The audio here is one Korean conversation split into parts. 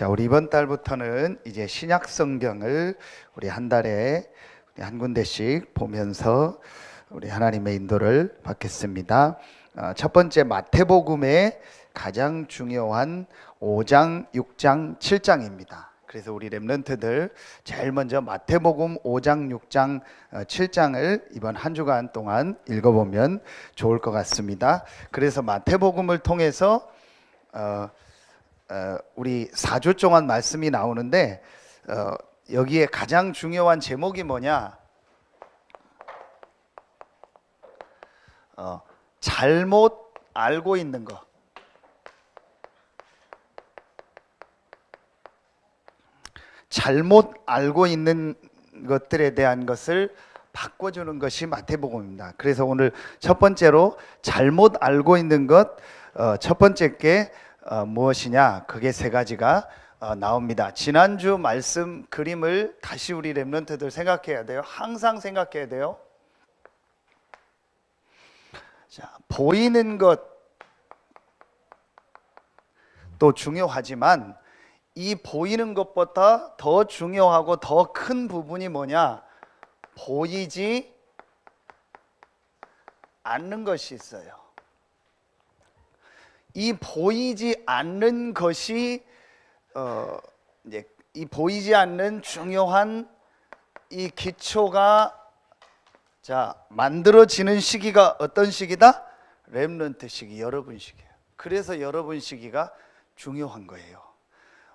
자, 우리 이번 달부터는 이제 신약 성경을 우리 한 달에 한 군데씩 보면서 우리 하나님의 인도를 받겠습니다. 어, 첫 번째 마태복음의 가장 중요한 5장, 6장, 7장입니다. 그래서 우리 렘넌트들 제일 먼저 마태복음 5장, 6장, 7장을 이번 한 주간 동안 읽어보면 좋을 것 같습니다. 그래서 마태복음을 통해서 어, 어, 우리 4주 동안 말씀이 나오는데 어, 여기에 가장 중요한 제목이 뭐냐? 어, 잘못 알고 있는 거. 잘못 알고 있는 것들에 대한 것을 바꿔주는 것이 마태복음입니다. 그래서 오늘 첫 번째로 잘못 알고 있는 것, 어, 첫 번째 게 어, 무엇이냐? 그게 세 가지가 어, 나옵니다. 지난주 말씀 그림을 다시 우리 렘런트들 생각해야 돼요. 항상 생각해야 돼요. 자, 보이는 것도 중요하지만 이 보이는 것보다 더 중요하고 더 큰 부분이 뭐냐? 보이지 않는 것이 있어요. 이 보이지 않는 것이 어 이제 이 보이지 않는 중요한 이 기초가 자 만들어지는 시기가 어떤 시기다? 렘넌트 시기, 여러분 시기예요. 그래서 여러분 시기가 중요한 거예요.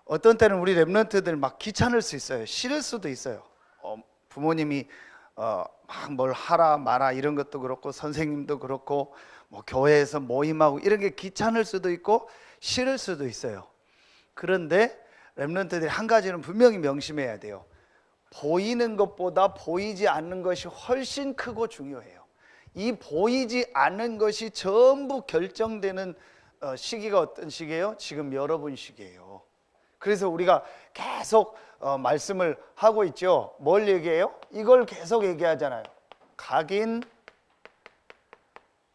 어떤 때는 우리 렘넌트들 막 귀찮을 수 있어요. 싫을 수도 있어요. 어, 부모님이 어, 막 뭘 하라 마라 이런 것도 그렇고 선생님도 그렇고 뭐 교회에서 모임하고 이런 게 귀찮을 수도 있고 싫을 수도 있어요. 그런데 렘넌트들이 한 가지는 분명히 명심해야 돼요. 보이는 것보다 보이지 않는 것이 훨씬 크고 중요해요. 이 보이지 않는 것이 전부 결정되는 어, 시기가 어떤 시기예요? 지금 여러분 시기예요. 그래서 우리가 계속 어, 말씀을 하고 있죠. 뭘 얘기해요? 이걸 계속 얘기하잖아요. 각인,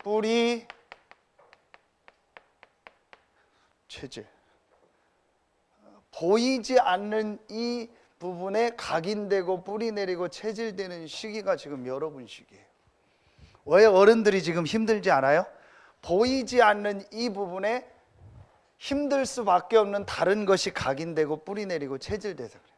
뿌리, 체질. 보이지 않는 이 부분에 각인되고 뿌리 내리고 체질되는 시기가 지금 여러분 시기예요. 왜 어른들이 지금 힘들지 않아요? 보이지 않는 이 부분에 힘들 수밖에 없는 다른 것이 각인되고 뿌리 내리고 체질돼서 그래요.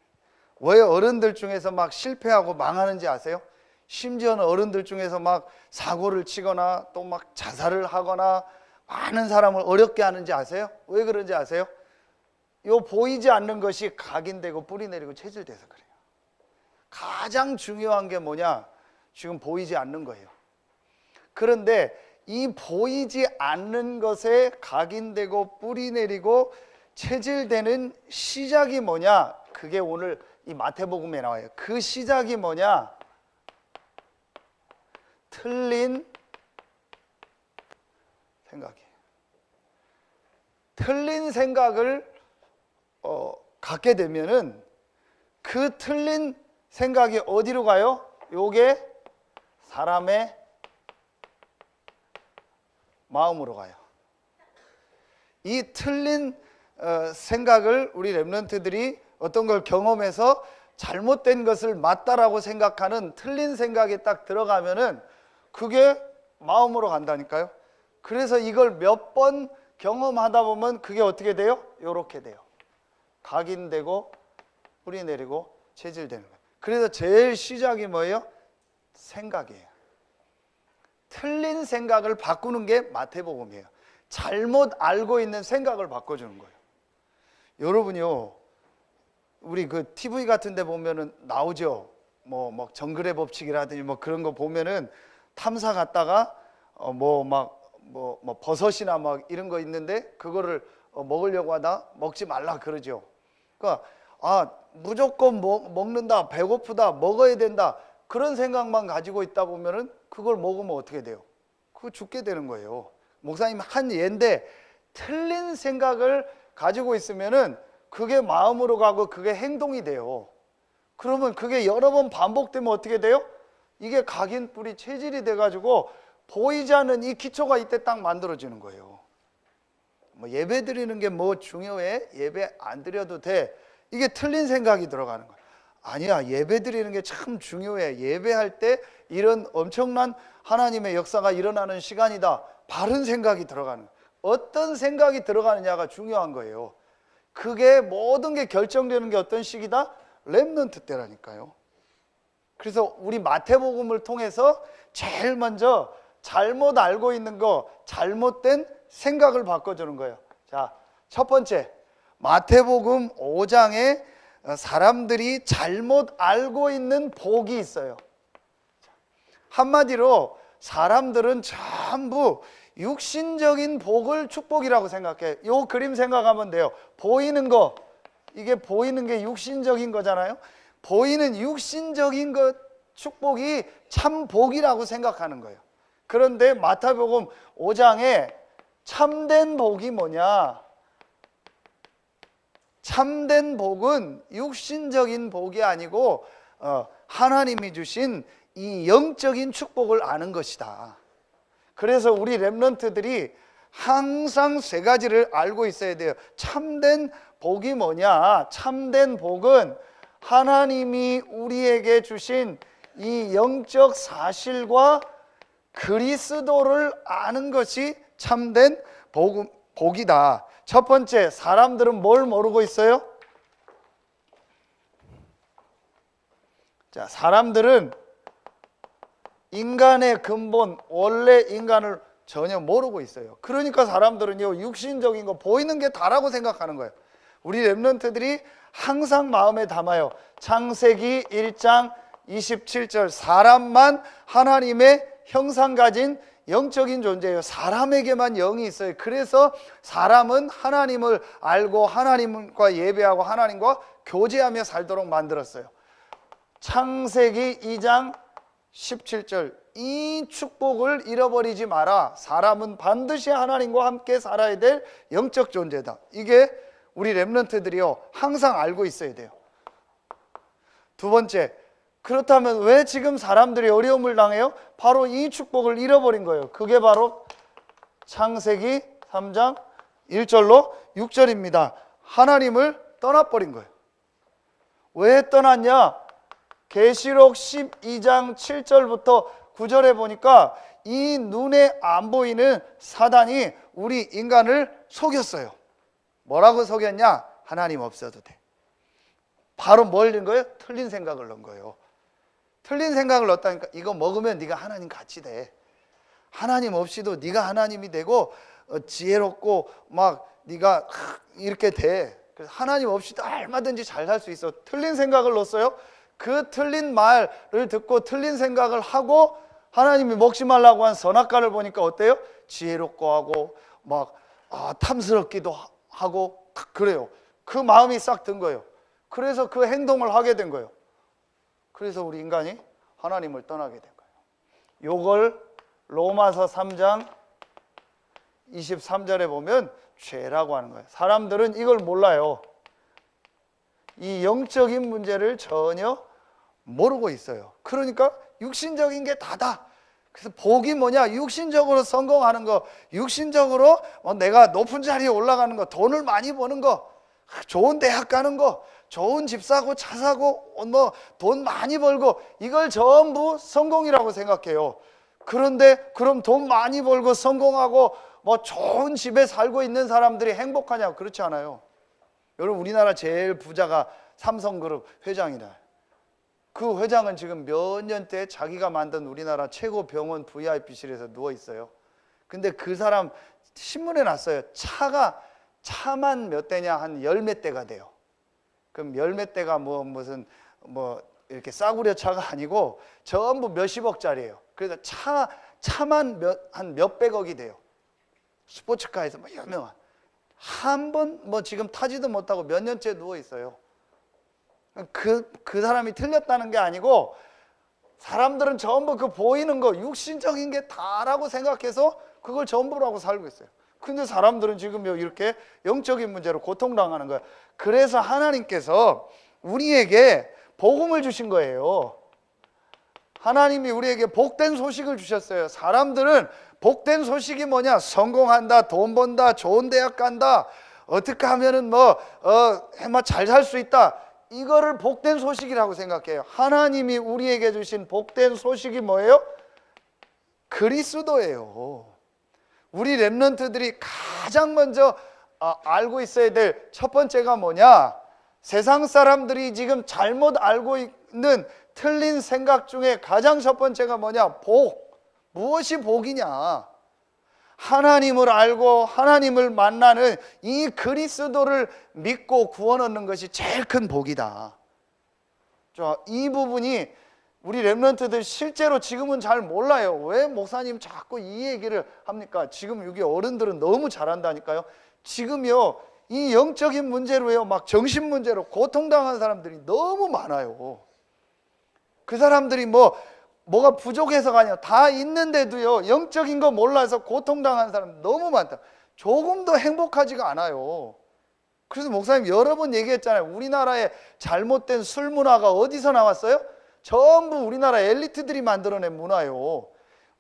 왜 어른들 중에서 막 실패하고 망하는지 아세요? 심지어는 어른들 중에서 막 사고를 치거나 또 막 자살을 하거나 많은 사람을 어렵게 하는지 아세요? 왜 그런지 아세요? 요 보이지 않는 것이 각인되고 뿌리 내리고 체질돼서 그래요. 가장 중요한 게 뭐냐? 지금 보이지 않는 거예요. 그런데 이 보이지 않는 것에 각인되고 뿌리 내리고 체질되는 시작이 뭐냐? 그게 오늘 이 마태복음에 나와요. 그 시작이 뭐냐? 틀린 생각이에요. 틀린 생각을 어, 갖게 되면은 그 틀린 생각이 어디로 가요? 요게 사람의 마음으로 가요. 이 틀린 어, 생각을 우리 랩런트들이 어떤 걸 경험해서 잘못된 것을 맞다라고 생각하는 틀린 생각이 딱 들어가면은 그게 마음으로 간다니까요. 그래서 이걸 몇 번 경험하다 보면 그게 어떻게 돼요? 요렇게 돼요. 각인되고 뿌리 내리고 체질되는 거예요. 그래서 제일 시작이 뭐예요? 생각이에요. 틀린 생각을 바꾸는 게 마태복음이에요. 잘못 알고 있는 생각을 바꿔주는 거예요. 여러분요, 우리 그 TV 같은 데 보면은 나오죠. 뭐, 뭐, 정글의 법칙이라든지 뭐 그런 거 보면은 탐사 갔다가 어, 뭐 막, 뭐, 뭐 버섯이나 막 이런 거 있는데 그거를 어, 먹으려고 하다 먹지 말라 그러죠. 그러니까 아, 무조건 먹, 먹는다, 배고프다, 먹어야 된다. 그런 생각만 가지고 있다 보면은 그걸 먹으면 어떻게 돼요? 그거 죽게 되는 거예요. 목사님 한 예인데 틀린 생각을 가지고 있으면은 그게 마음으로 가고 그게 행동이 돼요. 그러면 그게 여러 번 반복되면 어떻게 돼요? 이게 각인 뿌리 체질이 돼가지고 보이지 않는 이 기초가 이때 딱 만들어지는 거예요. 뭐 예배 드리는 게 뭐 중요해? 예배 안 드려도 돼. 이게 틀린 생각이 들어가는 거야. 아니야. 예배 드리는 게 참 중요해. 예배할 때 이런 엄청난 하나님의 역사가 일어나는 시간이다. 바른 생각이 들어가는. 어떤 생각이 들어가느냐가 중요한 거예요. 그게 모든 게 결정되는 게 어떤 시기다? 렘넌트 때라니까요. 그래서 우리 마태복음을 통해서 제일 먼저 잘못 알고 있는 거, 잘못된 생각을 바꿔주는 거예요. 자, 첫 번째, 마태복음 5장에 사람들이 잘못 알고 있는 복이 있어요. 한마디로 사람들은 전부 육신적인 복을 축복이라고 생각해. 요 그림 생각하면 돼요. 보이는 거, 이게 보이는 게 육신적인 거잖아요. 보이는 육신적인 것 축복이 참 복이라고 생각하는 거예요. 그런데 마태복음 5장에 참된 복이 뭐냐? 참된 복은 육신적인 복이 아니고 어, 하나님이 주신 이 영적인 축복을 아는 것이다. 그래서 우리 렘런트들이 항상 세 가지를 알고 있어야 돼요. 참된 복이 뭐냐? 참된 복은 하나님이 우리에게 주신 이 영적 사실과 그리스도를 아는 것이 참된 복, 복이다. 첫 번째, 사람들은 뭘 모르고 있어요? 자, 사람들은 인간의 근본, 원래 인간을 전혀 모르고 있어요. 그러니까 사람들은요, 육신적인 거 보이는 게 다라고 생각하는 거예요. 우리 랩런트들이 항상 마음에 담아요. 창세기 1장 27절 사람만 하나님의 형상 가진 영적인 존재예요. 사람에게만 영이 있어요. 그래서 사람은 하나님을 알고 하나님과 예배하고 하나님과 교제하며 살도록 만들었어요. 창세기 2장 17절 이 축복을 잃어버리지 마라. 사람은 반드시 하나님과 함께 살아야 될 영적 존재다. 이게 우리 렘런트들이요 항상 알고 있어야 돼요. 두 번째, 그렇다면 왜 지금 사람들이 어려움을 당해요? 바로 이 축복을 잃어버린 거예요. 그게 바로 창세기 3장 1절로 6절입니다. 하나님을 떠나버린 거예요. 왜 떠났냐? 계시록 12장 7절부터 9절에 보니까 이 눈에 안 보이는 사단이 우리 인간을 속였어요. 뭐라고 속였냐? 하나님 없어도 돼. 바로 뭘 넣은 거예요? 틀린 생각을 넣은 거예요. 틀린 생각을 넣었다니까 이거 먹으면 네가 하나님 같이 돼. 하나님 없이도 네가 하나님이 되고 어, 지혜롭고 막 네가 이렇게 돼. 그래서 하나님 없이도 얼마든지 잘 살 수 있어. 틀린 생각을 넣었어요. 그 틀린 말을 듣고 틀린 생각을 하고 하나님이 먹지 말라고 한 선악과를 보니까 어때요? 지혜롭고 하고 막 아, 탐스럽기도 하고 그래요. 그 마음이 싹 든 거예요. 그래서 그 행동을 하게 된 거예요. 그래서 우리 인간이 하나님을 떠나게 된 거예요. 요걸 로마서 3장 23절에 보면 죄라고 하는 거예요. 사람들은 이걸 몰라요. 이 영적인 문제를 전혀 모르고 있어요. 그러니까 육신적인 게 다다. 그래서 복이 뭐냐? 육신적으로 성공하는 거, 육신적으로 어, 내가 높은 자리에 올라가는 거, 돈을 많이 버는 거, 좋은 대학 가는 거, 좋은 집 사고 차 사고 어, 뭐돈 많이 벌고 이걸 전부 성공이라고 생각해요. 그런데 그럼 돈 많이 벌고 성공하고 뭐 좋은 집에 살고 있는 사람들이 행복하냐? 그렇지 않아요. 여러분 우리나라 제일 부자가 삼성그룹 회장이다. 그 회장은 지금 몇 년째 자기가 만든 우리나라 최고 병원 VIP실에서 누워 있어요. 근데 그 사람 신문에 났어요. 차가 차만 몇 대냐 한 열 몇 대가 돼요. 그럼 열 몇 대가 뭐 무슨 뭐 이렇게 싸구려 차가 아니고 전부 몇십억짜리예요. 그래서 차 차만 몇한 몇백억이 돼요. 스포츠카에서 뭐 유명한 한 번 뭐 지금 타지도 못하고 몇 년째 누워 있어요. 그, 그 사람이 틀렸다는 게 아니고 사람들은 전부 그 보이는 거 육신적인 게 다라고 생각해서 그걸 전부라고 살고 있어요. 근데 사람들은 지금 이렇게 영적인 문제로 고통당하는 거예요. 그래서 하나님께서 우리에게 복음을 주신 거예요. 하나님이 우리에게 복된 소식을 주셨어요. 사람들은 복된 소식이 뭐냐? 성공한다, 돈 번다, 좋은 대학 간다. 어떻게 하면은 뭐 어, 해마 잘 살 수 있다. 이거를 복된 소식이라고 생각해요. 하나님이 우리에게 주신 복된 소식이 뭐예요? 그리스도예요. 우리 랩런트들이 가장 먼저 아, 알고 있어야 될 첫 번째가 뭐냐? 세상 사람들이 지금 잘못 알고 있는 틀린 생각 중에 가장 첫 번째가 뭐냐? 복. 무엇이 복이냐? 하나님을 알고 하나님을 만나는 이 그리스도를 믿고 구원 얻는 것이 제일 큰 복이다. 자, 이 부분이 우리 랩런트들 실제로 지금은 잘 몰라요. 왜 목사님 자꾸 이 얘기를 합니까? 지금 여기 어른들은 너무 잘한다니까요. 지금요, 이 영적인 문제로요, 막 정신 문제로 고통당한 사람들이 너무 많아요. 그 사람들이 뭐, 뭐가 부족해서가 아니라 다 있는데도요, 영적인 거 몰라서 고통당한 사람 너무 많다. 조금도 행복하지가 않아요. 그래서 목사님 여러 번 얘기했잖아요. 우리나라의 잘못된 술 문화가 어디서 나왔어요? 전부 우리나라 엘리트들이 만들어낸 문화요.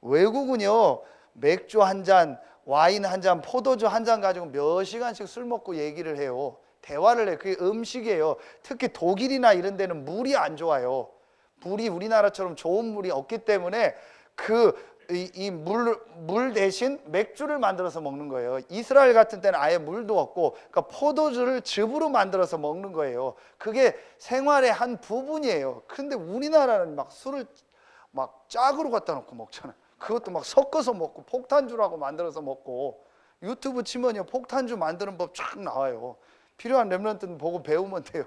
외국은요, 맥주 한 잔, 와인 한 잔, 포도주 한 잔 가지고 몇 시간씩 술 먹고 얘기를 해요. 대화를 해. 그게 음식이에요. 특히 독일이나 이런 데는 물이 안 좋아요. 물이 우리나라처럼 좋은 물이 없기 때문에 그이물 물 대신 맥주를 만들어서 먹는 거예요. 이스라엘 같은 때는 아예 물도 없고 그러니까 포도주를 즙으로 만들어서 먹는 거예요. 그게 생활의 한 부분이에요. 근데 우리나라는 막 술을 막 짝으로 갖다 놓고 먹잖아요. 그것도 막 섞어서 먹고 폭탄주라고 만들어서 먹고 유튜브 치면요 폭탄주 만드는 법 쫙 나와요. 필요한 랩런트는 보고 배우면 돼요.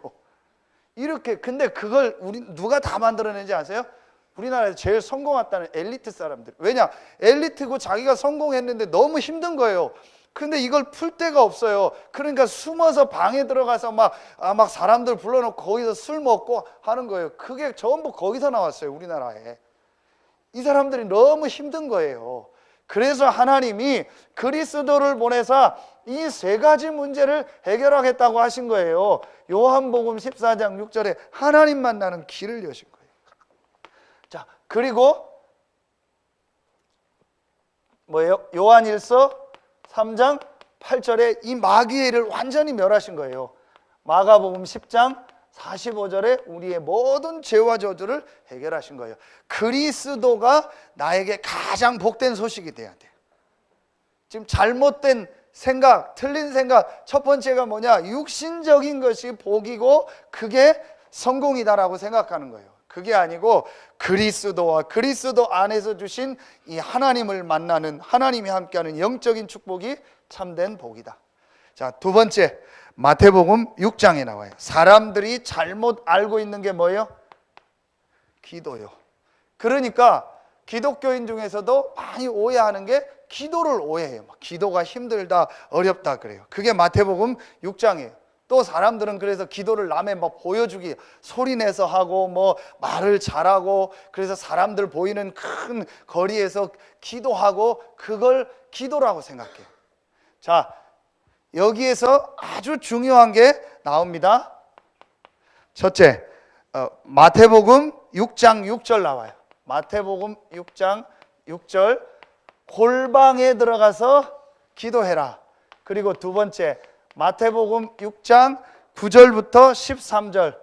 이렇게 근데 그걸 우리 누가 다 만들어낸지 아세요? 우리나라에서 제일 성공했다는 엘리트 사람들. 왜냐? 엘리트고 자기가 성공했는데 너무 힘든 거예요. 근데 이걸 풀 데가 없어요. 그러니까 숨어서 방에 들어가서 막, 아, 막 사람들 불러놓고 거기서 술 먹고 하는 거예요. 그게 전부 거기서 나왔어요. 우리나라에. 이 사람들이 너무 힘든 거예요. 그래서 하나님이 그리스도를 보내사 이 세 가지 문제를 해결하겠다고 하신 거예요. 요한복음 14장 6절에 하나님 만나는 길을 여신 거예요. 자, 그리고 뭐예요? 요한일서 3장 8절에 이 마귀를 완전히 멸하신 거예요. 마가복음 10장 45절에 우리의 모든 죄와 저주를 해결하신 거예요. 그리스도가 나에게 가장 복된 소식이 돼야 돼요. 지금 잘못된 생각, 틀린 생각, 첫 번째가 뭐냐? 육신적인 것이 복이고 그게 성공이다라고 생각하는 거예요. 그게 아니고 그리스도와 그리스도 안에서 주신 이 하나님을 만나는 하나님이 함께하는 영적인 축복이 참된 복이다. 자, 두 번째 마태복음 6장에 나와요. 사람들이 잘못 알고 있는 게 뭐예요? 기도요. 그러니까 기독교인 중에서도 많이 오해하는 게 기도를 오해해요. 막 기도가 힘들다, 어렵다 그래요. 그게 마태복음 6장이에요. 또 사람들은 그래서 기도를 남의 막 보여주기 소리 내서 하고 뭐 말을 잘하고 그래서 사람들 보이는 큰 거리에서 기도하고 그걸 기도라고 생각해요. 자, 여기에서 아주 중요한 게 나옵니다. 첫째, 어, 마태복음 6장 6절 나와요. 마태복음 6장 6절 골방에 들어가서 기도해라. 그리고 두 번째 마태복음 6장 9절부터 13절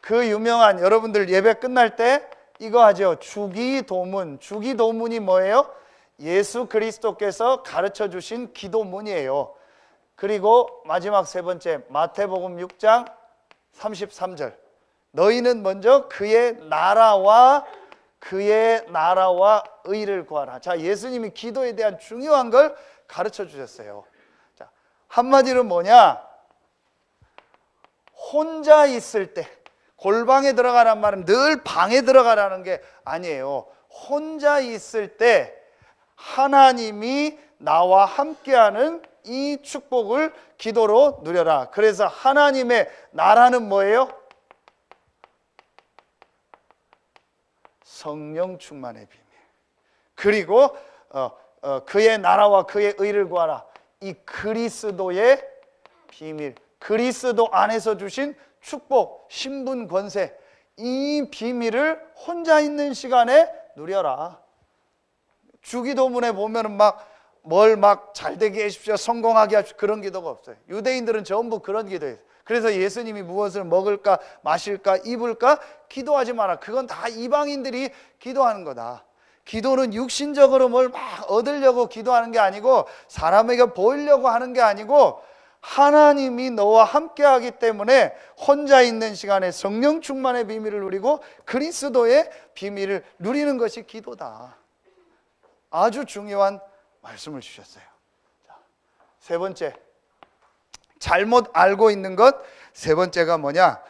그 유명한 여러분들 예배 끝날 때 이거 하죠. 주기도문. 주기도문이 뭐예요? 예수 그리스도께서 가르쳐 주신 기도문이에요. 그리고 마지막 세 번째 마태복음 6장 33절 너희는 먼저 그의 나라와 그의 나라와 의를 구하라. 자, 예수님이 기도에 대한 중요한 걸 가르쳐 주셨어요. 자, 한마디로 뭐냐? 혼자 있을 때 골방에 들어가란 말은 늘 방에 들어가라는 게 아니에요. 혼자 있을 때 하나님이 나와 함께하는 이 축복을 기도로 누려라. 그래서 하나님의 나라는 뭐예요? 성령 충만의 비밀. 그리고 어, 어, 그의 나라와 그의 의를 구하라. 이 그리스도의 비밀. 그리스도 안에서 주신 축복, 신분, 권세. 이 비밀을 혼자 있는 시간에 누려라. 주기도문에 보면은 막 뭘 막 잘되게 해주십시오, 성공하게 하십시오 그런 기도가 없어요. 유대인들은 전부 그런 기도예요. 그래서 예수님이 무엇을 먹을까, 마실까, 입을까 기도하지 마라. 그건 다 이방인들이 기도하는 거다. 기도는 육신적으로 뭘 막 얻으려고 기도하는 게 아니고 사람에게 보이려고 하는 게 아니고 하나님이 너와 함께 하기 때문에 혼자 있는 시간에 성령 충만의 비밀을 누리고 그리스도의 비밀을 누리는 것이 기도다. 아주 중요한 말씀을 주셨어요. 자, 세 번째. 잘못 알고 있는 것 세 번째가 뭐냐?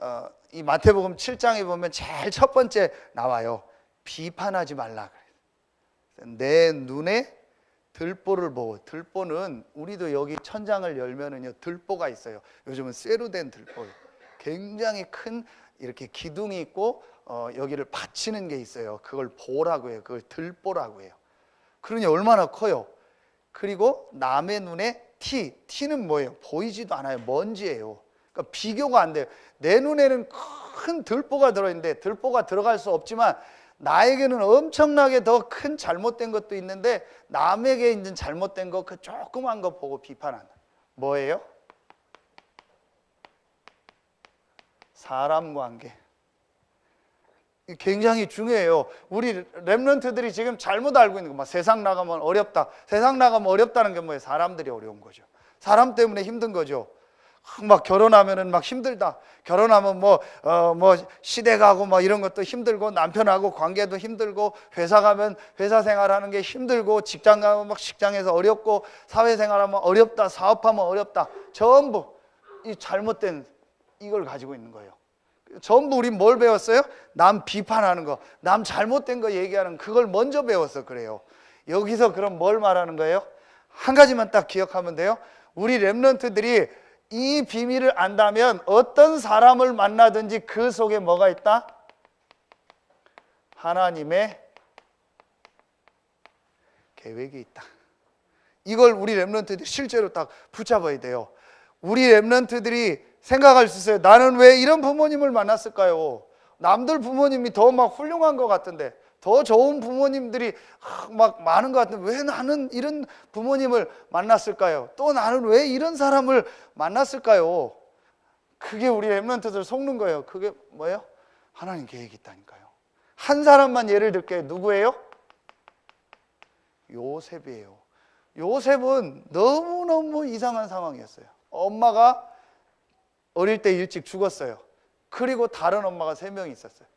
어, 이 마태복음 7장에 보면 제일 첫 번째 나와요. 비판하지 말라 그래요. 내 눈에 들보를 보고 들보는 우리도 여기 천장을 열면은요 들보가 있어요. 요즘은 쇠로 된 들보. 굉장히 큰 이렇게 기둥이 있고 어, 여기를 받치는 게 있어요. 그걸 보라고 해요. 그걸 들보라고 해요. 그러니 얼마나 커요. 그리고 남의 눈에 티, 티는 뭐예요? 보이지도 않아요. 먼지예요. 그러니까 비교가 안 돼요. 내 눈에는 큰 들보가 들어있는데 들보가 들어갈 수 없지만 나에게는 엄청나게 더 큰 잘못된 것도 있는데 남에게 있는 잘못된 거 그 조그만 거 보고 비판한다. 뭐예요? 사람 관계. 굉장히 중요해요. 우리 랩런트들이 지금 잘못 알고 있는 거, 막 세상 나가면 어렵다. 세상 나가면 어렵다는 게 뭐예요? 사람들이 어려운 거죠. 사람 때문에 힘든 거죠. 막 결혼하면은 막 힘들다. 결혼하면 뭐, 어, 뭐 가고 뭐 이런 것도 힘들고 남편하고 관계도 힘들고 회사 가면 회사 생활하는 게 힘들고 직장 가면 막 직장에서 어렵고 사회 생활하면 어렵다. 사업하면 어렵다. 전부 이 잘못된 이걸 가지고 있는 거예요. 전부 우리 뭘 배웠어요? 남 비판하는 거, 남 잘못된 거 얘기하는 그걸 먼저 배워서 그래요. 여기서 그럼 뭘 말하는 거예요? 한 가지만 딱 기억하면 돼요. 우리 랩런트들이 이 비밀을 안다면 어떤 사람을 만나든지 그 속에 뭐가 있다? 하나님의 계획이 있다. 이걸 우리 랩런트들이 실제로 딱 붙잡아야 돼요. 우리 랩런트들이 생각할 수 있어요. 나는 왜 이런 부모님을 만났을까요? 남들 부모님이 더 막 훌륭한 것 같은데, 더 좋은 부모님들이 막 많은 것 같은데, 왜 나는 이런 부모님을 만났을까요? 또 나는 왜 이런 사람을 만났을까요? 그게 우리 랩런트들 속는 거예요. 그게 뭐예요? 하나님 계획이 있다니까요. 한 사람만 예를 들게요. 누구예요? 요셉이에요. 요셉은 너무너무 이상한 상황이었어요. 엄마가 어릴 때 일찍 죽었어요. 그리고 다른 엄마가 세 명이 있었어요.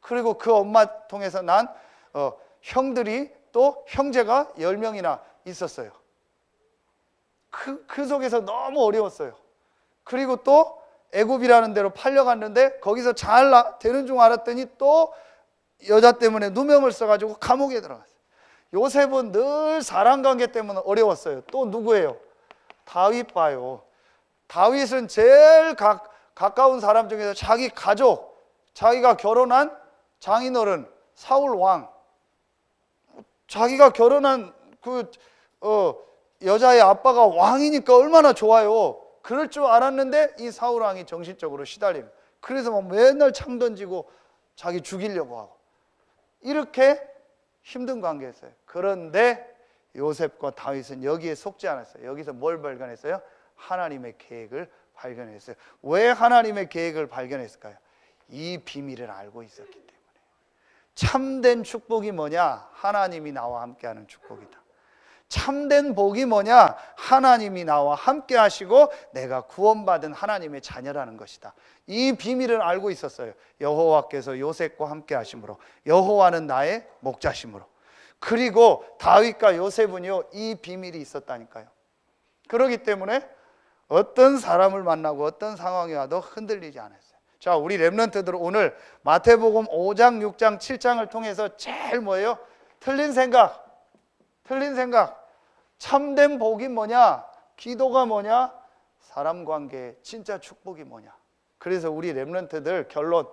그리고 그 엄마 통해서 난 어, 형들이 또 형제가 열 명이나 있었어요. 그, 그 속에서 너무 어려웠어요. 그리고 또 애굽이라는 데로 팔려갔는데 거기서 잘 나, 되는 줄 알았더니 또 여자 때문에 누명을 써가지고 감옥에 들어갔어요. 요셉은 늘 사랑 관계 때문에 어려웠어요. 또 누구예요? 다윗 봐요. 다윗은 제일 가, 가까운 사람 중에서 자기 가족, 자기가 결혼한 장인어른 사울 왕, 자기가 결혼한 그 어, 여자의 아빠가 왕이니까 얼마나 좋아요. 그럴 줄 알았는데 이 사울 왕이 정신적으로 시달림. 그래서 막 맨날 창 던지고 자기 죽이려고 하고 이렇게 힘든 관계였어요. 그런데 요셉과 다윗은 여기에 속지 않았어요. 여기서 뭘 발견했어요? 하나님의 계획을 발견했어요. 왜 하나님의 계획을 발견했을까요? 이 비밀을 알고 있었기 때문에. 참된 축복이 뭐냐? 하나님이 나와 함께하는 축복이다. 참된 복이 뭐냐? 하나님이 나와 함께 하시고 내가 구원받은 하나님의 자녀라는 것이다. 이 비밀을 알고 있었어요. 여호와께서 요셉과 함께 하심으로 여호와는 나의 목자심으로. 그리고 다윗과 요셉은요 이 비밀이 있었다니까요. 그러기 때문에 어떤 사람을 만나고 어떤 상황이 와도 흔들리지 않았어요. 자, 우리 랩런트들 오늘 마태복음 5장, 6장, 7장을 통해서 제일 뭐예요? 틀린 생각. 틀린 생각. 참된 복이 뭐냐? 기도가 뭐냐? 사람 관계 진짜 축복이 뭐냐? 그래서 우리 랩런트들 결론.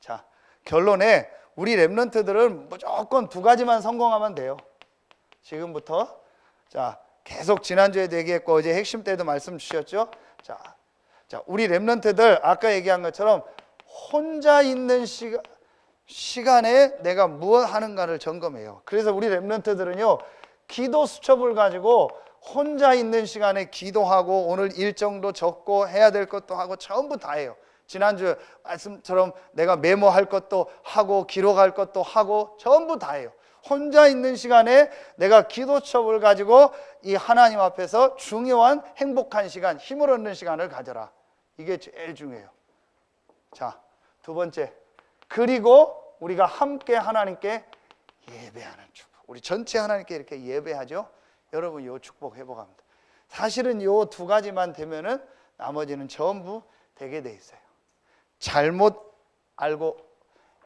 자, 결론에 우리 랩런트들은 무조건 두 가지만 성공하면 돼요. 지금부터 자, 계속 지난주에도 얘기했고 어제 핵심 때도 말씀 주셨죠? 자, 자, 우리 랩런트들 아까 얘기한 것처럼 혼자 있는 시간 시간에 내가 무엇 하는가를 점검해요. 그래서 우리 랩런트들은요, 기도 수첩을 가지고 혼자 있는 시간에 기도하고 오늘 일정도 적고 해야 될 것도 하고 전부 다 해요. 지난주 말씀처럼 내가 메모할 것도 하고 기록할 것도 하고 전부 다 해요. 혼자 있는 시간에 내가 기도첩을 가지고 이 하나님 앞에서 중요한 행복한 시간, 힘을 얻는 시간을 가져라. 이게 제일 중요해요. 자, 두 번째. 그리고 우리가 함께 하나님께 예배하는 축복. 우리 전체 하나님께 이렇게 예배하죠. 여러분 요 축복 회복합니다. 사실은 요 두 가지만 되면은 나머지는 전부 되게 돼 있어요. 잘못 알고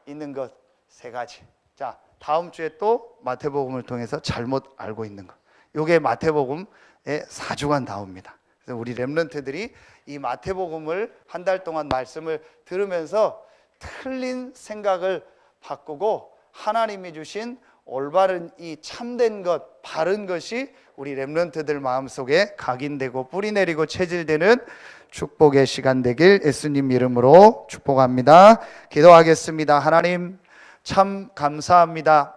있는 것 세 가지. 자, 다음 주에 또 마태복음을 통해서 잘못 알고 있는 것. 요게 마태복음의 4주간 나옵니다. 그래서 우리 렘런트들이 이 마태복음을 한 달 동안 말씀을 들으면서 틀린 생각을 바꾸고 하나님이 주신 올바른 이 참된 것, 바른 것이 우리 렘런트들 마음속에 각인되고 뿌리 내리고 체질되는 축복의 시간 되길 예수님 이름으로 축복합니다. 기도하겠습니다. 하나님 참 감사합니다.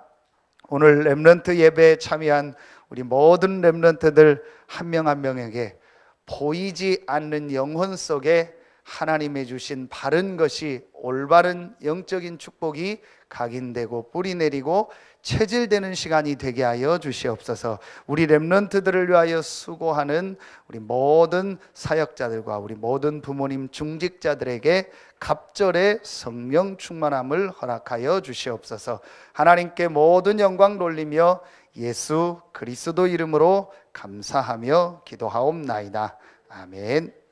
오늘 렘런트 예배에 참여한 우리 모든 렘런트들 한 명 한 명에게 보이지 않는 영혼 속에 하나님의 주신 바른 것이 올바른 영적인 축복이 각인되고 뿌리 내리고 체질되는 시간이 되게 하여 주시옵소서. 우리 렘넌트들을 위하여 수고하는 우리 모든 사역자들과 우리 모든 부모님 중직자들에게 갑절의 성령 충만함을 허락하여 주시옵소서. 하나님께 모든 영광 돌리며 예수 그리스도 이름으로 감사하며 기도하옵나이다. 아멘.